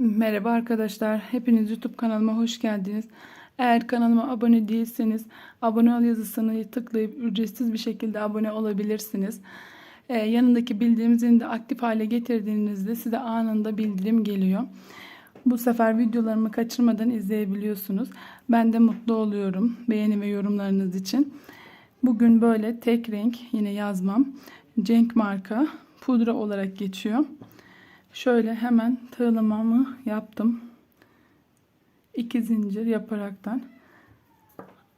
Merhaba arkadaşlar. Hepiniz YouTube kanalıma hoş geldiniz. Eğer kanalıma abone değilseniz abone ol yazısını tıklayıp ücretsiz bir şekilde abone olabilirsiniz. Ee, yanındaki bildirim zilini de aktif hale getirdiğinizde size anında bildirim geliyor. Bu sefer videolarımı kaçırmadan izleyebiliyorsunuz. Ben de mutlu oluyorum beğeni ve yorumlarınız için. Bugün böyle tek renk yine yazmam. Cenk marka pudra olarak geçiyor. Şöyle hemen tığlamamı yaptım. İki zincir yaparaktan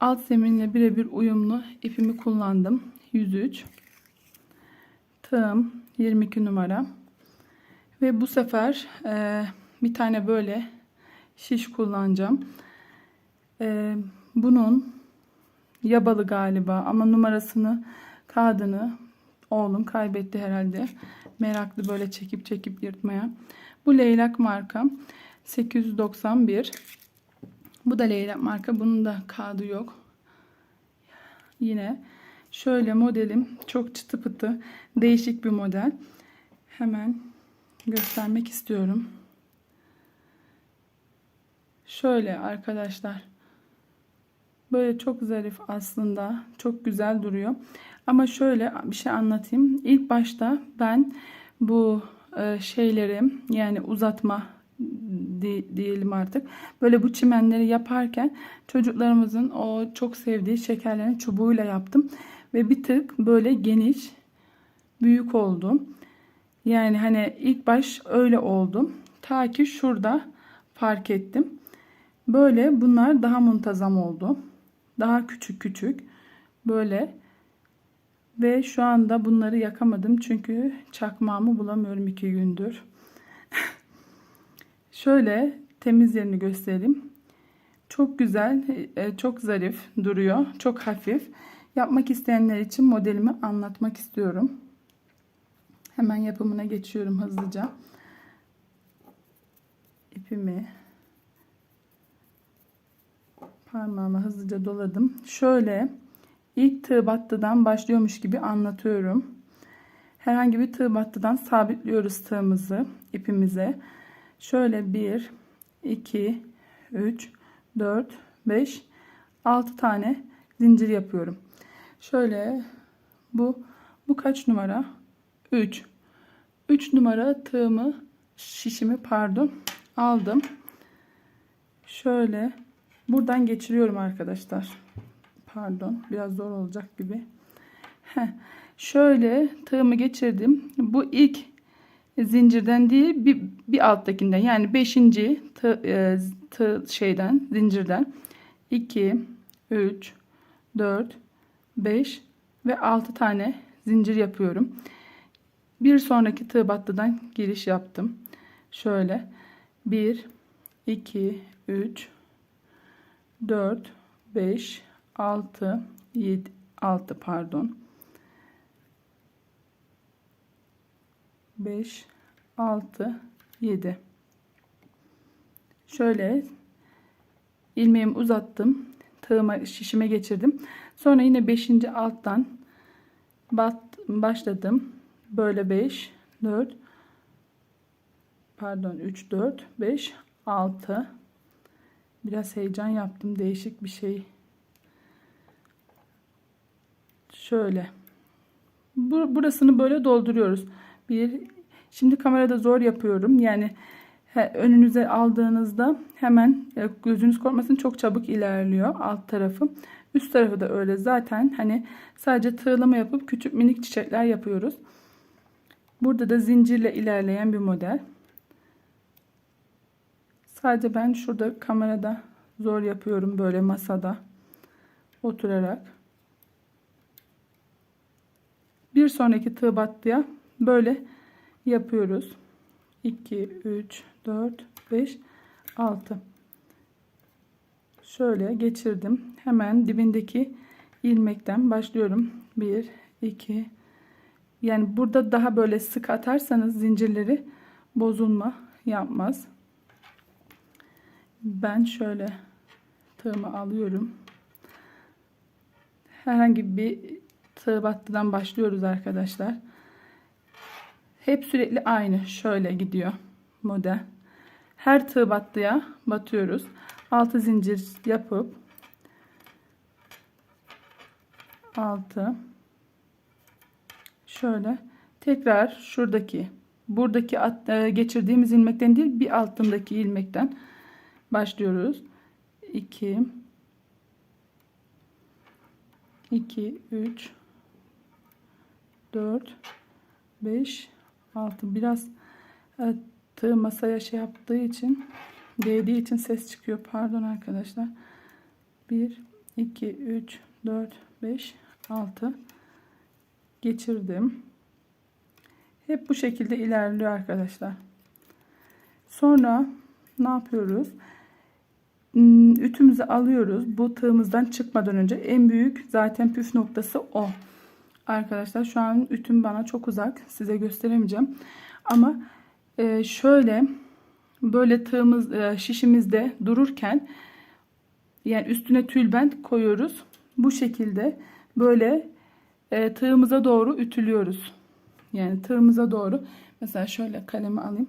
alt zeminle birebir uyumlu ipimi kullandım. 103 tığım 22 numara ve bu sefer e, bir tane böyle şiş kullanacağım. E, bunun yabalı galiba ama numarasını kağıdını oğlum kaybetti herhalde. Meraklı böyle çekip çekip yırtmaya. Bu leylak marka 891. Bu da leylak marka. Bunun da kağıdı yok. Yine şöyle modelim çok çıtı pıtı değişik bir model. Hemen göstermek istiyorum. Şöyle arkadaşlar. Böyle çok zarif aslında. Çok güzel duruyor. Ama şöyle bir şey anlatayım. İlk başta ben bu e, şeyleri yani uzatma diyelim artık. Böyle bu çimenleri yaparken çocuklarımızın o çok sevdiği şekerlerin çubuğuyla yaptım. Ve bir tık böyle geniş, büyük oldu. Yani hani ilk baş öyle oldu. Ta ki şurada fark ettim. Böyle bunlar daha muntazam oldu. Daha küçük küçük. Böyle ve şu anda bunları yakamadım çünkü çakmağımı bulamıyorum iki gündür. Şöyle temiz yerini göstereyim. Çok güzel, e, çok zarif duruyor. Çok hafif. Yapmak isteyenler için modelimi anlatmak istiyorum. Hemen yapımına geçiyorum hızlıca. İpimi parmağıma hızlıca doladım. Şöyle ilk tığ battıdan başlıyormuş gibi anlatıyorum. Herhangi bir tığ battıdan sabitliyoruz tığımızı ipimize. Şöyle 1, 2, 3, 4, 5, 6 tane zincir yapıyorum. Şöyle bu bu kaç numara? 3. 3 numara tığımı şişimi pardon aldım. Şöyle buradan geçiriyorum arkadaşlar. Pardon biraz zor olacak gibi. Heh. Şöyle tığımı geçirdim. Bu ilk zincirden değil bir, bir alttakinden yani 5. Tığ, e, tığ şeyden zincirden 2 3 4 5 ve 6 tane zincir yapıyorum. Bir sonraki tığ battıdan giriş yaptım. Şöyle 1 2 3 4 5 6 7 6 pardon. 5 6 7 şöyle ilmeğimi uzattım tığıma şişime geçirdim. Sonra yine 5. alttan başladım. Böyle 5 4 pardon 3 4 5 6 biraz heyecan yaptım değişik bir şey şöyle. Burasını böyle dolduruyoruz. Bir şimdi kamerada zor yapıyorum. Yani önünüze aldığınızda hemen e, gözünüz korkmasın çok çabuk ilerliyor alt tarafı. Üst tarafı da öyle zaten. Hani sadece tığlama yapıp küçük minik çiçekler yapıyoruz. Burada da zincirle ilerleyen bir model. Sadece ben şurada kamerada zor yapıyorum böyle masada oturarak bir sonraki tığ battıya böyle yapıyoruz. 2 3 4 5 6 şöyle geçirdim. Hemen dibindeki ilmekten başlıyorum. 1 2 yani burada daha böyle sık atarsanız zincirleri bozulma yapmaz. Ben şöyle tığımı alıyorum. Herhangi bir tığ battıdan başlıyoruz arkadaşlar. Hep sürekli aynı şöyle gidiyor model. Her tığ battıya batıyoruz. 6 zincir yapıp 6 şöyle tekrar şuradaki buradaki at, e, geçirdiğimiz ilmekten değil bir altındaki ilmekten başlıyoruz. 2 2 3 4 5 6 biraz e, tığ masaya şey yaptığı için değdiği için ses çıkıyor. Pardon arkadaşlar. 1 2 3 4 5 6 geçirdim. Hep bu şekilde ilerliyor arkadaşlar. Sonra ne yapıyoruz? Hmm, Ütümüzü alıyoruz. Bu tığımızdan çıkmadan önce en büyük zaten püf noktası o. Arkadaşlar şu an ütüm bana çok uzak. Size gösteremeyeceğim. Ama e, şöyle böyle tığımız e, şişimizde dururken yani üstüne tülbent koyuyoruz. Bu şekilde böyle e, tığımıza doğru ütülüyoruz. Yani tığımıza doğru mesela şöyle kalemi alayım.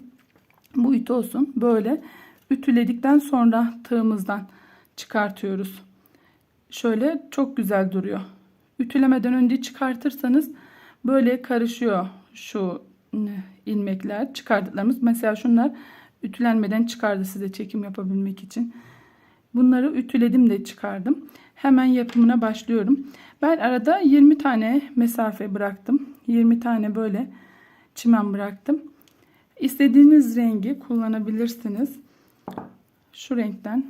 Bu ütü olsun. Böyle ütüledikten sonra tığımızdan çıkartıyoruz. Şöyle çok güzel duruyor. Ütülemeden önce çıkartırsanız böyle karışıyor şu ilmekler çıkardıklarımız. Mesela şunlar ütülenmeden çıkardı size çekim yapabilmek için. Bunları ütüledim de çıkardım. Hemen yapımına başlıyorum. Ben arada 20 tane mesafe bıraktım. 20 tane böyle çimen bıraktım. İstediğiniz rengi kullanabilirsiniz. Şu renkten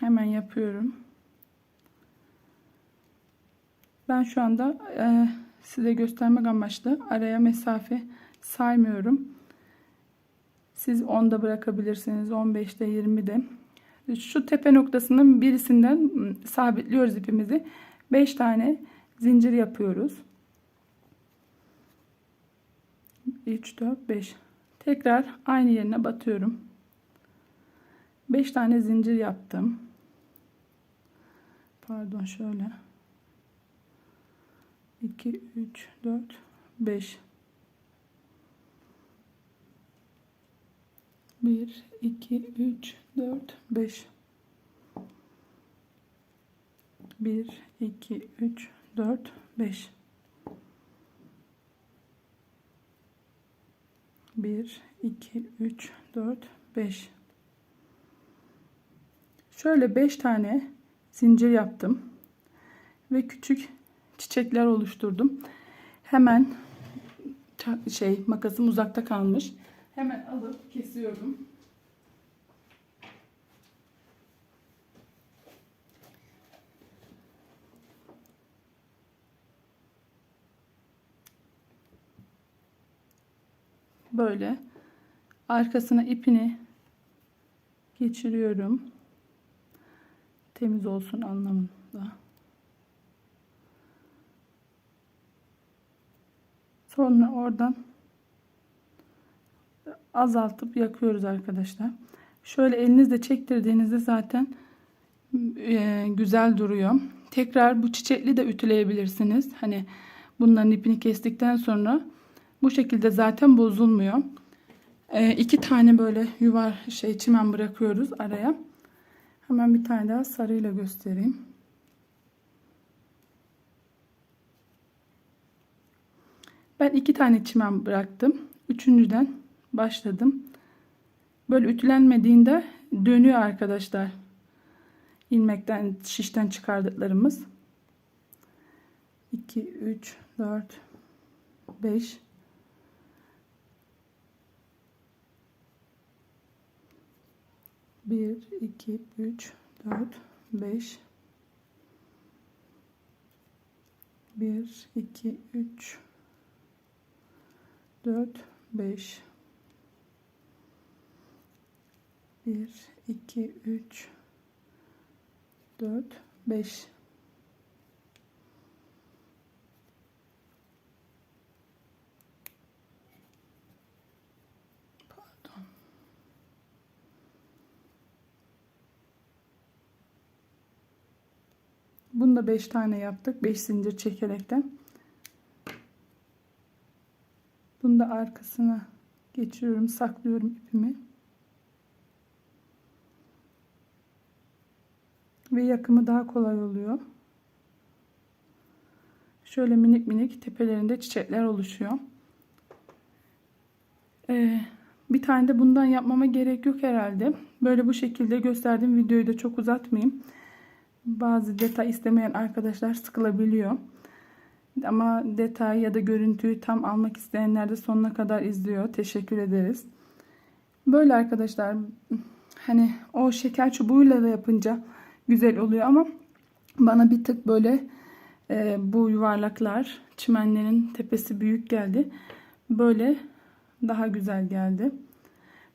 hemen yapıyorum. Ben şu anda e, size göstermek amaçlı araya mesafe saymıyorum. Siz 10'da bırakabilirsiniz. 15'te 20'de. Şu tepe noktasının birisinden sabitliyoruz ipimizi. 5 tane zincir yapıyoruz. 3, 4, 5. Tekrar aynı yerine batıyorum. 5 tane zincir yaptım. Pardon şöyle. 2, 3, 4, 5. 1, 2, 3, 4, 5. 1, 2, 3, 4, 5. 1, 2, 3, 4, 5. Şöyle 5 tane zincir yaptım. Ve küçük çiçekler oluşturdum. Hemen şey makasım uzakta kalmış. Hemen alıp kesiyorum. Böyle arkasına ipini geçiriyorum. Temiz olsun anlamında. Sonra oradan azaltıp yakıyoruz arkadaşlar. Şöyle elinizle çektirdiğinizde zaten e, güzel duruyor. Tekrar bu çiçekli de ütüleyebilirsiniz. Hani bunların ipini kestikten sonra bu şekilde zaten bozulmuyor. E, iki tane böyle yuvar şey çimen bırakıyoruz araya. Hemen bir tane daha sarıyla göstereyim. Ben iki tane çimen bıraktım. Üçüncüden başladım. Böyle ütülenmediğinde dönüyor arkadaşlar. ilmekten şişten çıkardıklarımız. 2 3 4 5 1 2 3 4 5 1 2 3 4 5 1 2 3 4 5 Pardon. Bunu da 5 tane yaptık. 5 zincir çekerekten. Bunu da arkasına geçiriyorum saklıyorum ipimi. Ve yakımı daha kolay oluyor. Şöyle minik minik tepelerinde çiçekler oluşuyor. Ee, bir tane de bundan yapmama gerek yok herhalde. Böyle bu şekilde gösterdiğim videoyu da çok uzatmayayım. Bazı detay istemeyen arkadaşlar sıkılabiliyor. Ama detay ya da görüntüyü tam almak isteyenler de sonuna kadar izliyor. Teşekkür ederiz. Böyle arkadaşlar hani o şeker çubuğuyla da yapınca güzel oluyor ama bana bir tık böyle e, bu yuvarlaklar çimenlerin tepesi büyük geldi. Böyle daha güzel geldi.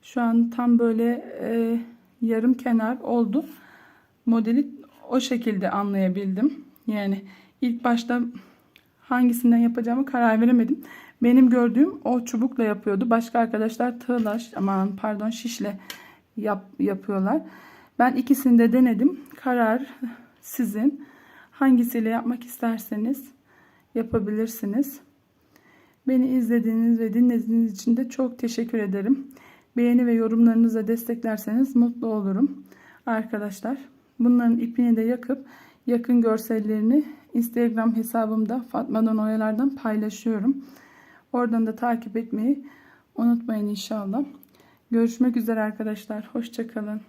Şu an tam böyle e, yarım kenar oldu. Modeli o şekilde anlayabildim. Yani ilk başta hangisinden yapacağımı karar veremedim. Benim gördüğüm o çubukla yapıyordu. Başka arkadaşlar tığla aman pardon şişle yap, yapıyorlar. Ben ikisini de denedim. Karar sizin. Hangisiyle yapmak isterseniz yapabilirsiniz. Beni izlediğiniz ve dinlediğiniz için de çok teşekkür ederim. Beğeni ve yorumlarınızla desteklerseniz mutlu olurum. Arkadaşlar bunların ipini de yakıp yakın görsellerini Instagram hesabımda Fatmadan Oyalar'dan paylaşıyorum. Oradan da takip etmeyi unutmayın inşallah. Görüşmek üzere arkadaşlar. Hoşçakalın.